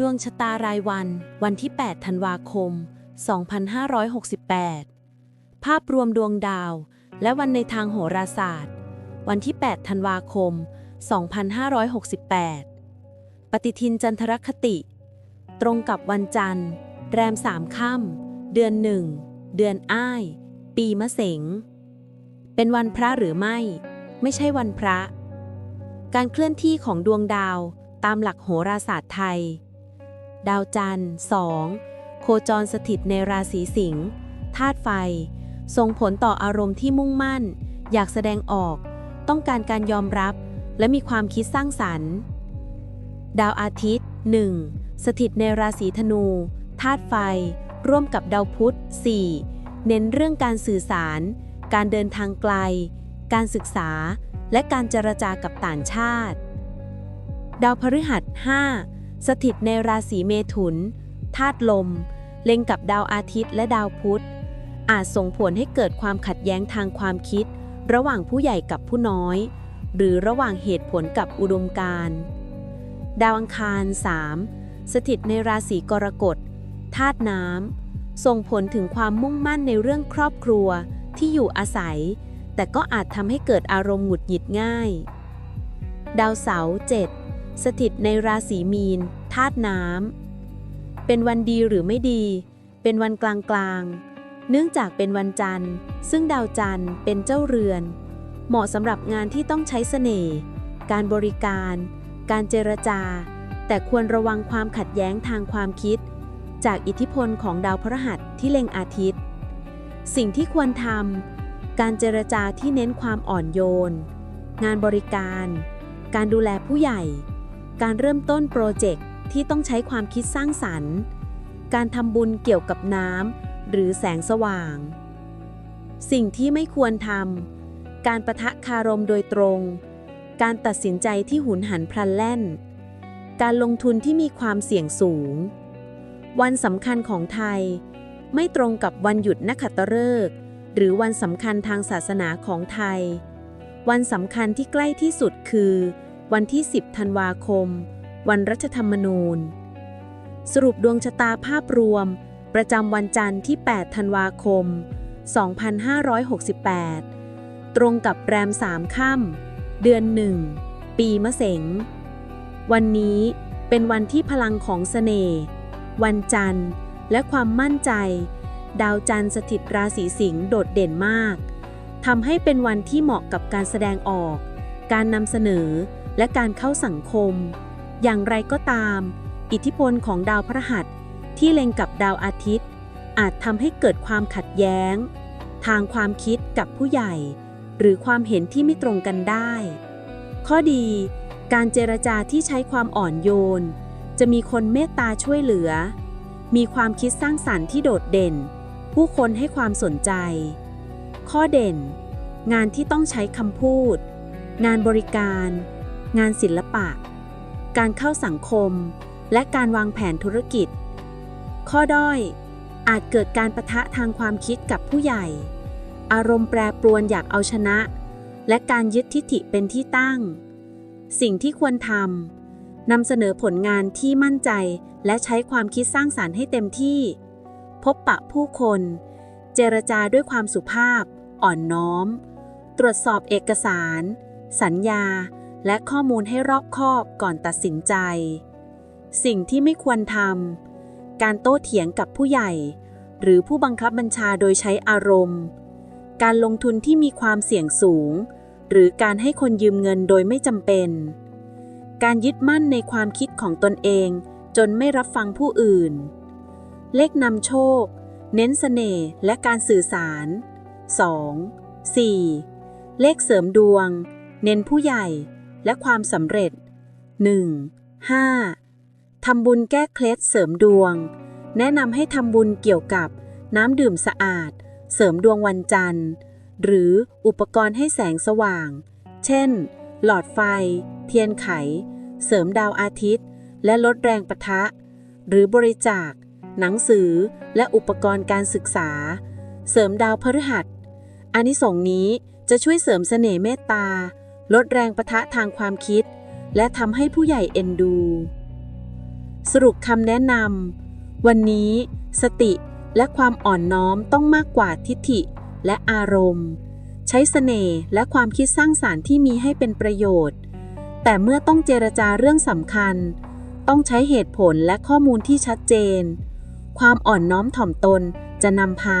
ดวงชะตารายวัน วันที่ 8 ธันวาคม 2568 ภาพรวมดวงดาว และวันในทางโหราศาสตร์ วันที่ 8 ธันวาคม 2568 ปฏิทินจันทรคติ ตรงกับวันจันทร์ แรมสามค่ำเดือนหนึ่ง เดือนอ้าย ปีมะเสง เป็นวันพระหรือไม่ ไม่ใช่วันพระ การเคลื่อนที่ของดวงดาวตามหลักโหราศาสตร์ไทย ดาวจันทร์ 2 โคจรสถิตในราศีสิงห์ธาตุไฟ ส่งผลต่ออารมณ์ที่มุ่งมั่น อยากแสดงออก ต้องการการยอมรับ และมีความคิดสร้างสรรค์ ดาวอาทิตย์ 1 สถิตในราศีธนู ธาตุไฟ ร่วมกับดาวพุธ 4 เน้นเรื่องการสื่อสาร การเดินทางไกล การศึกษา และการเจรจากับต่างชาติ ดาวพฤหัส 5 สถิตในราศีเมถุนธาตุลม เล็งกับดาวอาทิตย์และดาวพุธ อาจส่งผลให้เกิดความขัดแย้งทางความคิด ระหว่างผู้ใหญ่กับผู้น้อย หรือระหว่างเหตุผลกับอุดมการณ์ดาวอังคาร 3 สถิตในราศีกรกฎธาตุน้ำส่งผลถึงความมุ่งมั่นในเรื่องครอบครัวที่อยู่อาศัย แต่ก็อาจทำให้เกิดอารมณ์หงุดหงิดง่าย ดาวเสาร์7 สถิตในราศีมีนธาตุน้ำ เป็นวันดีหรือไม่ดี เป็นวันกลางกลางเนื่องจากเป็นวันจันทร์ ซึ่งดาวจันทร์เป็นเจ้าเรือน เหมาะสำหรับงานที่ต้องใช้เสน่ห์ การบริการ การเจรจา แต่ควรระวังความขัดแย้งทางความคิด จากอิทธิพลของดาวพฤหัสที่เล็งอาทิตย์ สิ่งที่ควรทำ การเจรจาที่เน้นความอ่อนโยน งานบริการ การดูแลผู้ใหญ่ การเริ่มต้นโปรเจกต์ที่ต้องใช้ความคิดสร้างสรรค์ การทำบุญเกี่ยวกับน้ำหรือแสงสว่าง สิ่งที่ไม่ควรทำ การประทะคารมโดยตรง การตัดสินใจที่หุนหันพลันแล่น การลงทุนที่มีความเสี่ยงสูง วันสำคัญของไทย ไม่ตรงกับวันหยุดนักขัตฤกษ์หรือวันสำคัญทางศาสนาของไทย วันสำคัญที่ใกล้ที่สุดคือ วันที่ 10 ธันวาคม วันรัฐธรรมนูญ สรุปดวงชะตาภาพรวม ประจำวันจันทร์ที่ 8 ธันวาคม 2568 ตรงกับแรมสามค่ำเดือนหนึ่ง ปีมะเสง วันนี้เป็นวันที่พลังของเสน่ห์ วันจันทร์และความมั่นใจ ดาวจันทร์สถิตราศีสิงห์โดดเด่นมากทำให้เป็นวันที่เหมาะกับการแสดงออก การนำเสนอ และการเข้าสังคม อย่างไรก็ตาม อิทธิพลของดาวพฤหัสที่เล็งกับดาวอาทิตย์ อาจทำให้เกิดความขัดแย้ง ทางความคิดกับผู้ใหญ่ หรือความเห็นที่ไม่ตรงกันได้ ข้อดี การเจรจาที่ใช้ความอ่อนโยน จะมีคนเมตตาช่วยเหลือ มีความคิดสร้างสรรค์ที่โดดเด่น ผู้คนให้ความสนใจ ข้อเด่น งานที่ต้องใช้คำพูด งานบริการ งานศิลปะ การเข้าสังคม และการวางแผนธุรกิจ ข้อด้อย อาจเกิดการประทะทางความคิดกับผู้ใหญ่ อารมณ์แปรปรวนอยากเอาชนะ และการยึดทิฐิเป็นที่ตั้ง สิ่งที่ควรทำนำเสนอผลงานที่มั่นใจและใช้ความคิดสร้างสารรค์ให้เต็มที่ พบปะผู้คน เจรจาด้วยความสุภาพ อ่อนน้อม ตรวจสอบเอกสาร สัญญา และข้อมูลให้รอบคอบก่อนตัดสินใจ สิ่งที่ไม่ควรทำ การโต้เถียงกับผู้ใหญ่ หรือผู้บังคับบัญชาโดยใช้อารมณ์ การลงทุนที่มีความเสี่ยงสูง หรือการให้คนยืมเงินโดยไม่จำเป็น การยึดมั่นในความคิดของตนเองจนไม่รับฟังผู้อื่น เลขนำโชค เน้นเสน่ห์และการสื่อสาร 2. 4. เลขเสริมดวง เน้นผู้ใหญ่ และความสำเร็จ 1. 5. ทำบุญแก้เคล็ดเสริมดวง แนะนำให้ทำบุญเกี่ยวกับน้ำดื่มสะอาด เสริมดวงวันจันทร์ หรืออุปกรณ์ให้แสงสว่าง เช่น หลอดไฟ เทียนไข เสริมดาวอาทิตย์ และลดแรงปะทะ หรือบริจาค หนังสือและอุปกรณ์การศึกษา เสริมดาวพฤหัสอานิสงส์นี้จะช่วยเสริมเสน่ห์เมตตา ลดแรงประทะทางความคิด และทำให้ผู้ใหญ่เอ็นดู สรุปคำแนะนำวันนี้สติและความอ่อนน้อมต้องมากกว่าทิฐิและอารมณ์ ใช้เสน่ห์และความคิดสร้างสารรค์ที่มีให้เป็นประโยชน์ แต่เมื่อต้องเจรจาเรื่องสำคัญ ต้องใช้เหตุผลและข้อมูลที่ชัดเจน ความอ่อนน้อมถ่อมตนจะนำพา